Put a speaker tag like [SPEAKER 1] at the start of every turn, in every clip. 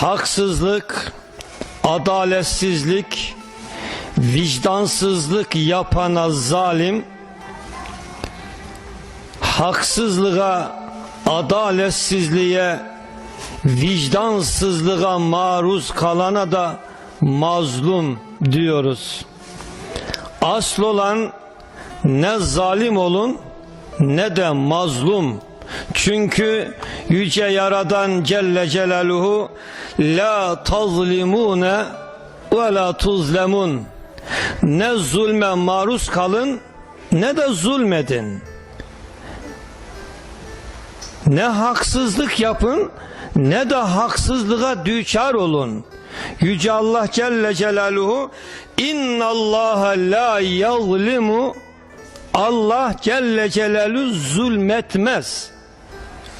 [SPEAKER 1] haksızlık, adaletsizlik, vicdansızlık yapana zalim, haksızlığa, adaletsizliğe, vicdansızlığa maruz kalana da mazlum diyoruz. Asıl olan ne zalim olun ne de mazlum. Çünkü yüce yaradan Celle Celaluhu la tazlimune ve la tuzlemun. Ne zulme maruz kalın ne de zulmedin. Ne haksızlık yapın ne de haksızlığa düçar olun. Yüce Allah Celle Celaluhu inna Allah la yazlimu Allah Celle Celaluhu zulmetmez.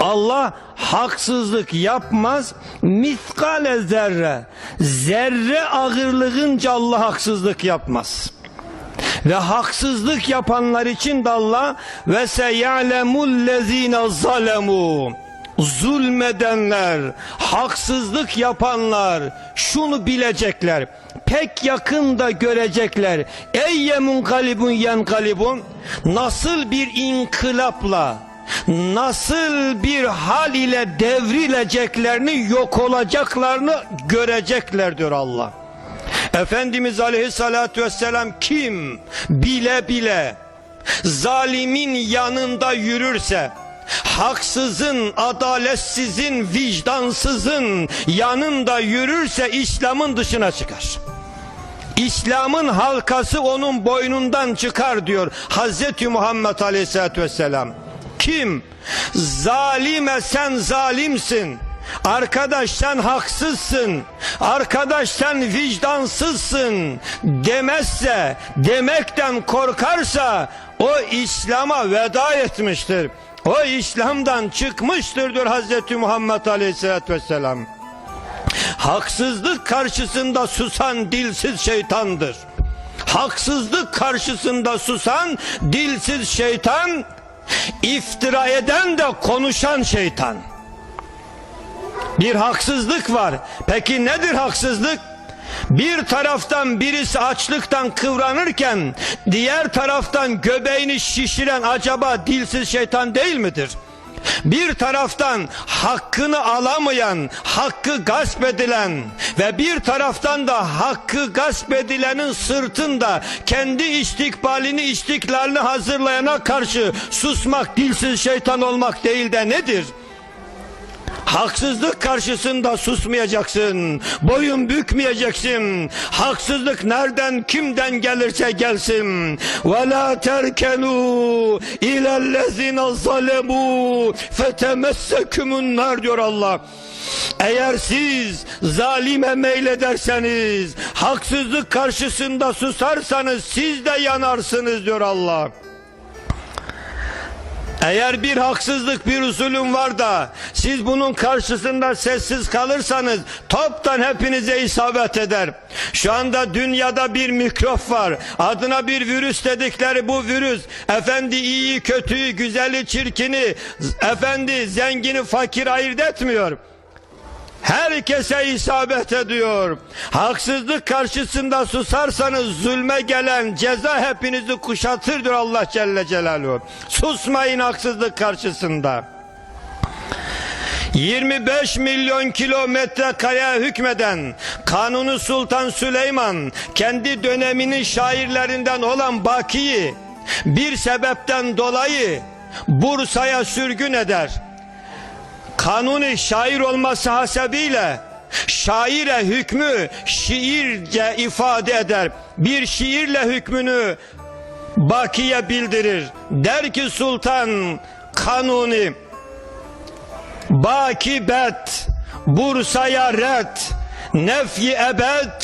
[SPEAKER 1] Allah haksızlık yapmaz. Miskale zerre. Zerre ağırlığınca Allah haksızlık yapmaz. Ve haksızlık yapanlar için de Allah ve seyalemul lezine zalemu zulmedenler, haksızlık yapanlar şunu bilecekler. Pek yakında görecekler. Eyye munkalibun yenkalibun nasıl bir inkılapla nasıl bir hal ile devrileceklerini yok olacaklarını görecekler diyor Allah. Efendimiz Aleyhisselatü Vesselam kim bile bile zalimin yanında yürürse haksızın, adaletsizin, vicdansızın yanında yürürse İslam'ın dışına çıkar. İslam'ın halkası onun boynundan çıkar diyor Hazreti Muhammed Aleyhisselatü Vesselam. Kim? Zalime sen zalimsin. Arkadaş sen haksızsın. Arkadaş sen vicdansızsın. Demezse, demekten korkarsa o İslam'a veda etmiştir. O İslam'dan çıkmıştır diyor Hazreti Muhammed Aleyhisselatü Vesselam. Haksızlık karşısında susan dilsiz şeytandır. Haksızlık karşısında susan dilsiz şeytan, iftira eden de konuşan şeytan. Bir haksızlık var. Peki nedir haksızlık? Bir taraftan birisi açlıktan kıvranırken diğer taraftan göbeğini şişiren acaba dilsiz şeytan değil midir? Bir taraftan hakkını alamayan, hakkı gasp edilen ve bir taraftan da hakkı gasp edilenin sırtında kendi istikbalini, istiklalini hazırlayana karşı susmak dilsiz şeytan olmak değil de nedir? Haksızlık karşısında susmayacaksın. Boyun bükmeyeceksin. Haksızlık nereden kimden gelirse gelsin. Ve la terkenu ilellezine zalemu fetemessekumun nar diyor Allah. Eğer siz zalime meylederseniz, haksızlık karşısında susarsanız siz de yanarsınız diyor Allah. Eğer bir haksızlık bir usulüm var da siz bunun karşısında sessiz kalırsanız toptan hepinize isabet eder. Şu anda dünyada bir mikrop var. Adına bir virüs dedikleri bu virüs efendi iyi kötüyü güzeli çirkini efendi zengini fakir ayırt etmiyor. Herkese isabet ediyor. Haksızlık karşısında susarsanız zulme gelen ceza hepinizi kuşatır diyor Allah Celle Celaluhu. Susmayın haksızlık karşısında. 25 milyon kilometre kareye hükmeden Kanuni Sultan Süleyman kendi döneminin şairlerinden olan Baki'yi bir sebepten dolayı Bursa'ya sürgün eder. Kanuni şair olması hasebiyle şaire hükmü şiirce ifade eder. Bir şiirle hükmünü Baki'ye bildirir. Der ki Sultan Kanuni Baki bet Bursa'ya red Nefyi ebed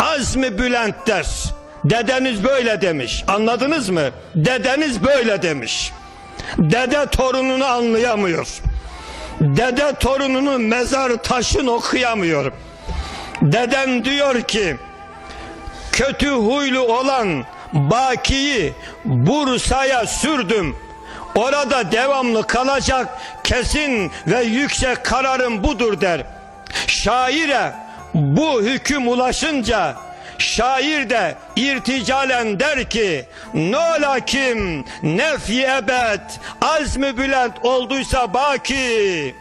[SPEAKER 1] Azmi bülent der. Dedeniz böyle demiş. Anladınız mı? Dedeniz böyle demiş. Dede torununu anlayamıyor. Dede torununu mezar taşın okuyamıyor. Dedem diyor ki kötü huylu olan Baki'yi Bursa'ya sürdüm. Orada devamlı kalacak kesin ve yüksek kararım budur der. şaire bu hüküm ulaşınca şair de irticalen der ki ne ola kim nefi ebed azmi bülent olduysa baki.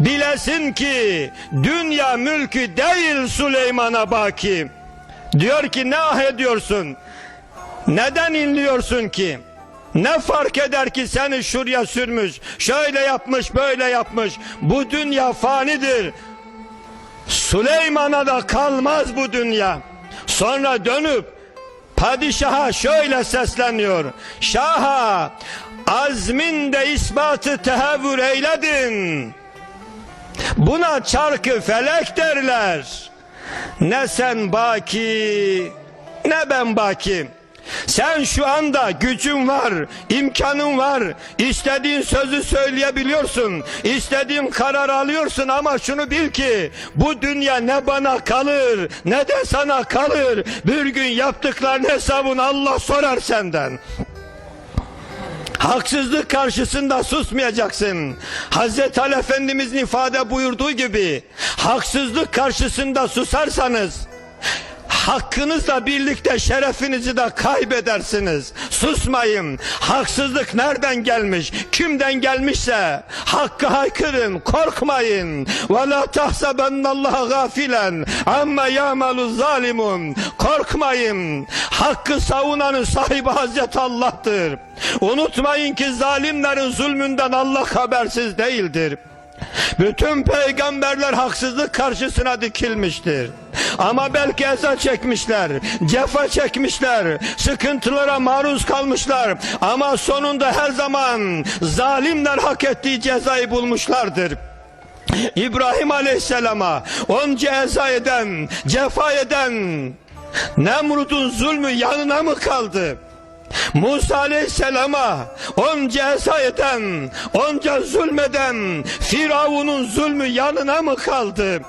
[SPEAKER 1] Bilesin ki dünya mülkü değil Süleyman'a baki. Diyor ki ne ah ediyorsun? Neden inliyorsun ki? Ne fark eder ki seni şuraya sürmüş şöyle yapmış böyle yapmış? Bu dünya fanidir. Süleyman'a da kalmaz bu dünya. Sonra dönüp padişaha şöyle sesleniyor. Şaha azmin de ispatı tehevvür eyledin. Buna çarkı felek derler. Ne sen baki ne ben baki. Sen şu anda gücün var, imkanın var, istediğin sözü söyleyebiliyorsun, istediğin karar alıyorsun ama şunu bil ki bu dünya ne bana kalır ne de sana kalır. Bir gün yaptıkların hesabını Allah sorar senden. Haksızlık karşısında susmayacaksın. Hazreti Ali Efendimizin ifade buyurduğu gibi haksızlık karşısında susarsanız hakkınızla birlikte şerefinizi de kaybedersiniz. Susmayın. Haksızlık nereden gelmiş? Kimden gelmişse hakkı haykırın, korkmayın. Ve la tahsabennallaha gafilen amma ya'malu zalimun. Korkmayın. Hakkı savunanın sahibi Hazreti Allah'tır. Unutmayın ki zalimlerin zulmünden Allah habersiz değildir. Bütün peygamberler haksızlık karşısına dikilmiştir. Ama belki eza çekmişler, cefa çekmişler, sıkıntılara maruz kalmışlar. Ama sonunda her zaman zalimler hak ettiği cezayı bulmuşlardır. İbrahim Aleyhisselam'a onca eza eden, cefa eden Nemrut'un zulmü yanına mı kaldı? Musa Aleyhisselam'a onca esa eden, onca zulmeden Firavun'un zulmü yanına mı kaldı?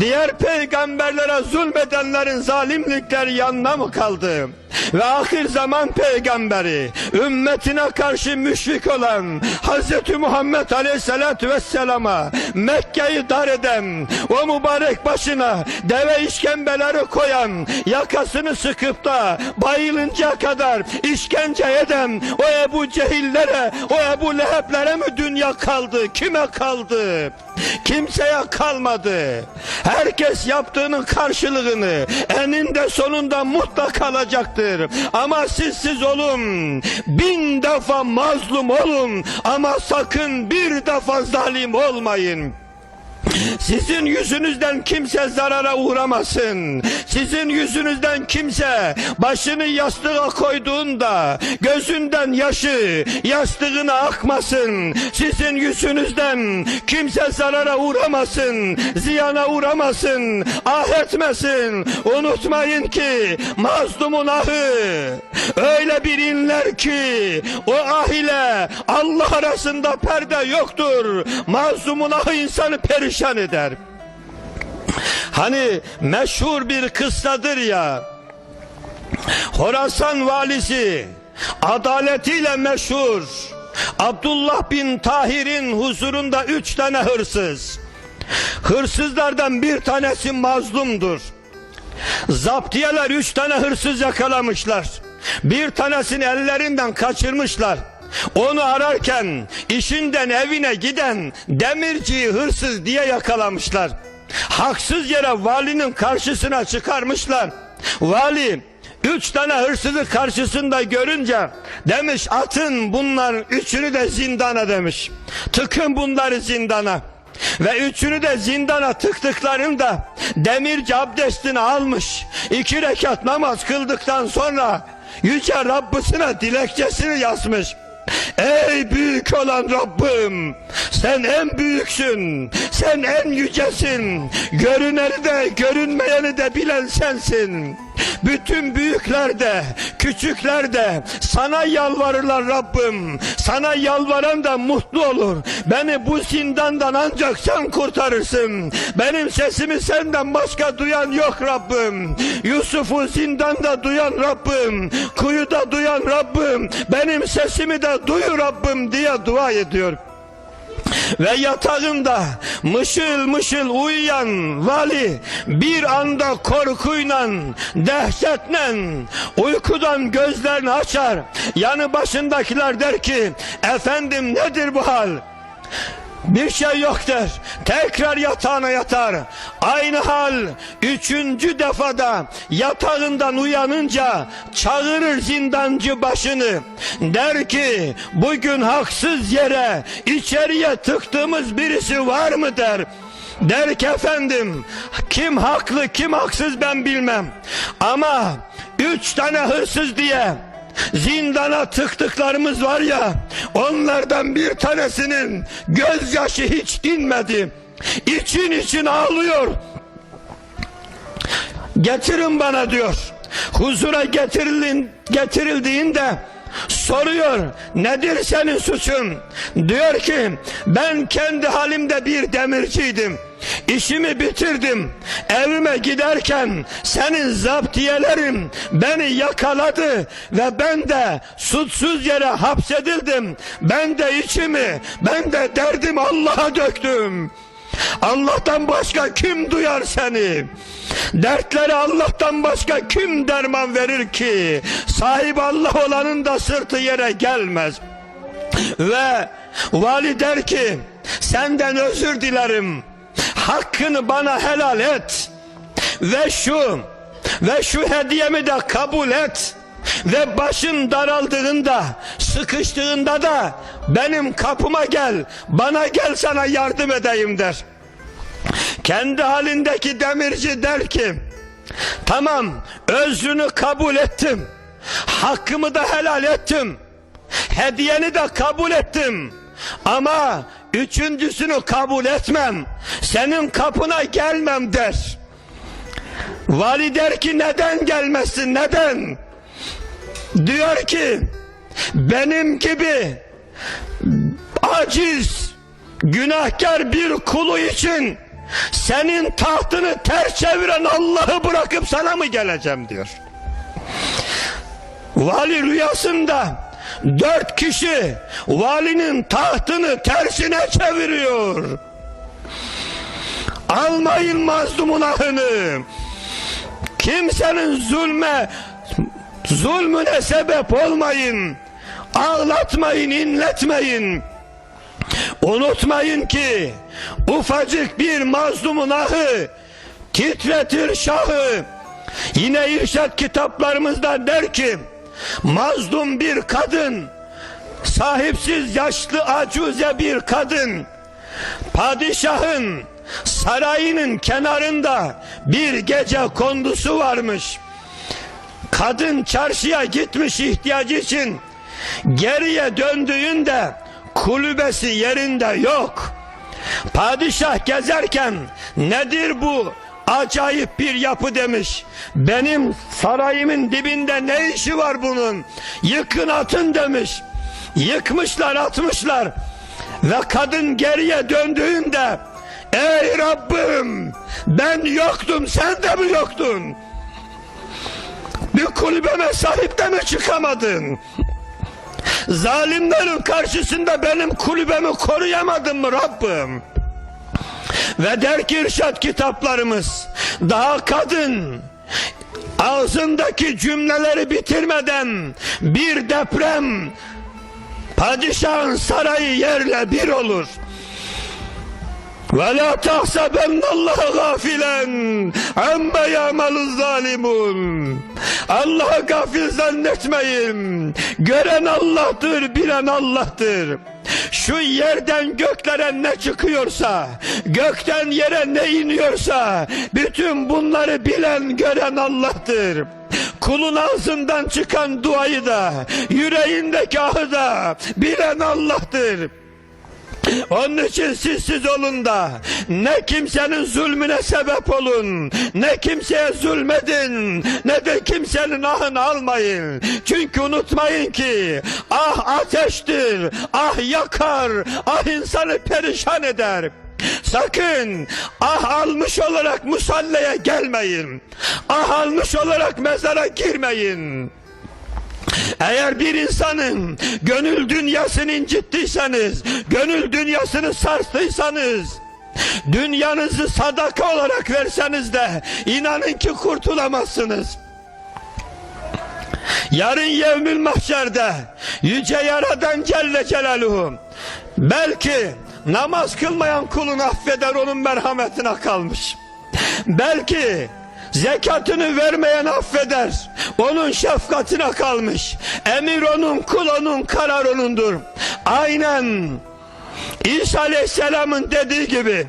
[SPEAKER 1] Diğer peygamberlere zulmedenlerin zalimlikleri yanına mı kaldı? Ve ahir zaman peygamberi ümmetine karşı müşrik olan Hz. Muhammed Aleyhisselatü Vesselam'a Mekke'yi dar eden o mübarek başına deve işkembeleri koyan yakasını sıkıp da bayılınca kadar işkence eden o Ebu Cehillere o Ebu Leheblere mi dünya kaldı kime kaldı? Kimseye kalmadı. Herkes yaptığının karşılığını eninde sonunda mutlaka alacaktır ama siz siz olun. Bin defa mazlum olun. Ama sakın bir defa zalim olmayın sizin yüzünüzden kimse zarara uğramasın. Sizin yüzünüzden kimse başını yastığa koyduğunda gözünden yaşı yastığına akmasın. Sizin yüzünüzden kimse zarara uğramasın. Ziyana uğramasın. Ah etmesin. Unutmayın ki mazlumun ahı öyle bir inler ki o ah ile Allah arasında perde yoktur. Mazlumun ahı insanı perişan eder. Hani meşhur bir kıssadır ya. Horasan valisi adaletiyle meşhur Abdullah bin Tahir'in huzurunda üç tane hırsız. Hırsızlardan bir tanesi mazlumdur. Zaptiyeler üç tane hırsız yakalamışlar. Bir tanesini ellerinden kaçırmışlar. Onu ararken işinden evine giden demirciyi hırsız diye yakalamışlar. Haksız yere valinin karşısına çıkarmışlar. Vali üç tane hırsızı karşısında görünce demiş atın bunlar üçünü de zindana demiş. Tıkın bunları zindana. Ve üçünü de zindana tıktıklarında demirci abdestini almış. iki rekat namaz kıldıktan sonra yüce Rabbisine dilekçesini yazmış. Ey büyük olan Rabbim sen en büyüksün sen en yücesin görüneni de görünmeyeni de bilen sensin bütün büyükler de küçükler de sana yalvarırlar Rabbim. Sana yalvaran da mutlu olur. Beni bu zindandan ancak sen kurtarırsın. Benim sesimi senden başka duyan yok Rabbim. Yusuf'u zindanda duyan Rabbim kuyuda duyan Rabbim benim sesimi de duy Rabbim diye dua ediyor. Ve yatağında mışıl mışıl uyuyan vali bir anda korkuyla, dehşetle uykudan gözlerini açar. Yanı başındakiler der ki efendim nedir bu hal? Bir şey yok der. Tekrar yatağına yatar. Aynı hal üçüncü defada yatağından uyanınca çağırır zindancı başını. Der ki bugün haksız yere içeriye tıktığımız birisi var mı der. Der ki efendim kim haklı kim haksız ben bilmem. Ama üç tane hırsız diye zindana tıktıklarımız var ya onlardan bir tanesinin gözyaşı hiç dinmedi. İçin için ağlıyor. Getirin bana diyor. Huzura getirilin, getirildiğinde soruyor nedir senin suçun? Diyor ki ben kendi halimde bir demirciydim İşimi bitirdim. Evime giderken senin zaptiyelerin beni yakaladı ve ben de suçsuz yere hapsedildim. Ben de içimi, ben de derdim Allah'a döktüm. Allah'tan başka kim duyar seni? Dertleri Allah'tan başka kim derman verir ki? Sahip Allah olanın da sırtı yere gelmez. Ve vali der ki senden özür dilerim hakkını bana helal et. Ve şu ve şu hediyemi de kabul et. Ve başın daraldığında sıkıştığında da benim kapıma gel bana gel sana yardım edeyim der. Kendi halindeki demirci der ki tamam özrünü kabul ettim. Hakkımı da helal ettim. Hediyeni de kabul ettim. Ama üçüncüsünü kabul etmem. Senin kapına gelmem der. Vali der ki neden gelmezsin neden? Diyor ki benim gibi aciz günahkar bir kulu için senin tahtını ters çeviren Allah'ı bırakıp sana mı geleceğim diyor. Vali rüyasında dört kişi valinin tahtını tersine çeviriyor. Almayın mazlumun ahını. Kimsenin zulme zulmüne sebep olmayın. Ağlatmayın, inletmeyin. Unutmayın ki ufacık bir mazlumun ahı titretir şahı. Yine irşat kitaplarımızda der ki mazlum bir kadın, sahipsiz yaşlı acuze bir kadın, padişahın sarayının kenarında bir gece kondusu varmış. Kadın çarşıya gitmiş ihtiyacı için geriye döndüğünde kulübesi yerinde yok. Padişah gezerken nedir bu acayip bir yapı demiş. Benim sarayımın dibinde ne işi var bunun? Yıkın atın demiş. Yıkmışlar atmışlar. Ve kadın geriye döndüğünde Ey Rabbim ben yoktum sen de mi yoktun? Bir kulübeme sahip de mi çıkamadın? Zalimlerin karşısında benim kulübemi koruyamadın mı Rabbim? Ve der ki irşat kitaplarımız daha kadın ağzındaki cümleleri bitirmeden bir deprem padişahın sarayı yerle bir olur. Ve la tahsebennallaha gafilen amme yamaluz zalimun. Allah'ı gafil zannetmeyin. Gören Allah'tır, bilen Allah'tır. Şu yerden göklere ne çıkıyorsa, gökten yere ne iniyorsa, bütün bunları bilen, gören Allah'tır. Kulun ağzından çıkan duayı da, yüreğindeki ahı da bilen Allah'tır. Onun için siz siz olun da ne kimsenin zulmüne sebep olun ne kimseye zulmedin ne de kimsenin ahını almayın. Çünkü unutmayın ki ah ateştir ah yakar ah insanı perişan eder. Sakın ah almış olarak musallaya gelmeyin. Ah almış olarak mezara girmeyin. Eğer bir insanın gönül dünyasını incittiyseniz, gönül dünyasını sarstıysanız, dünyanızı sadaka olarak verseniz de inanın ki kurtulamazsınız. Yarın yevmül mahşerde Yüce Yaradan Celle Celaluhu belki namaz kılmayan kulunu affeder onun merhametine kalmış. Belki zekatını vermeyen affeder onun şefkatine kalmış. Emir onun kul onun karar onundur. Aynen İsa Aleyhisselam'ın dediği gibi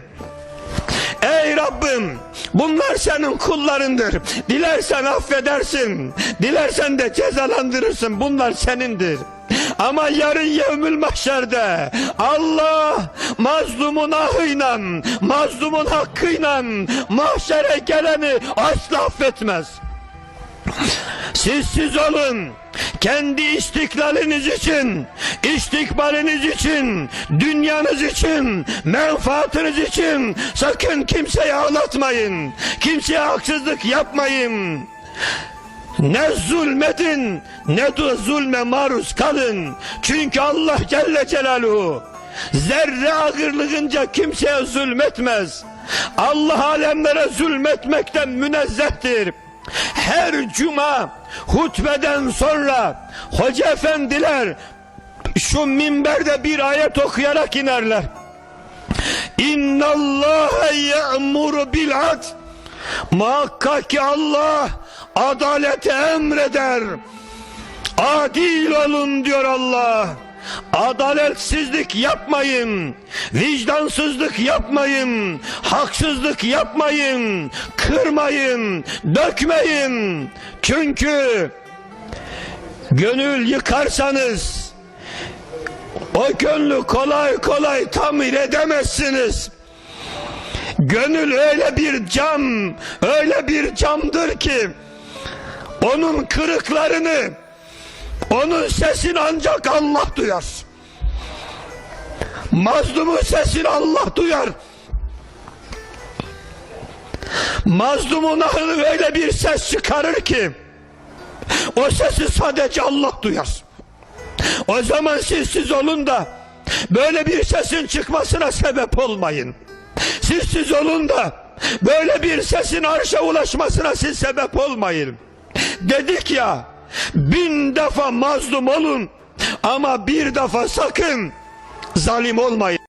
[SPEAKER 1] Ey Rabbim bunlar senin kullarındır. Dilersen affedersin. Dilersen de cezalandırırsın. Bunlar senindir. Ama yarın yevmül mahşerde Allah mazlumun ahıyla, mazlumun hakkıyla mahşere geleni asla affetmez. Siz siz olun. Kendi istiklaliniz için, istikbaliniz için, dünyanız için, menfaatiniz için sakın kimseyi ağlatmayın. Kimseye haksızlık yapmayın. Ne zulmedin ne de zulme maruz kalın. Çünkü Allah Celle Celaluhu zerre ağırlığınca kimseye zulmetmez. Allah alemlere zulmetmekten münezzehtir. Her cuma hutbeden sonra hoca efendiler şu minberde bir ayet okuyarak inerler. İnna Allah ya'muru bil adl. Muhakkak ki Allah adaleti emreder. Adil olun diyor Allah. Adaletsizlik yapmayın. Vicdansızlık yapmayın. Haksızlık yapmayın. Kırmayın. Dökmeyin. Çünkü gönül yıkarsanız o gönlü kolay kolay tamir edemezsiniz. Gönül öyle bir cam, öyle bir camdır ki onun kırıklarını, onun sesini ancak Allah duyar. Mazlumun sesini Allah duyar. Mazlumun ahını öyle bir ses çıkarır ki o sesi sadece Allah duyar. O zaman siz siz olun da böyle bir sesin çıkmasına sebep olmayın. Siz siz olun da böyle bir sesin arşa ulaşmasına siz sebep olmayın. Dedik ya bin defa mazlum olun ama bir defa sakın zalim olmayın.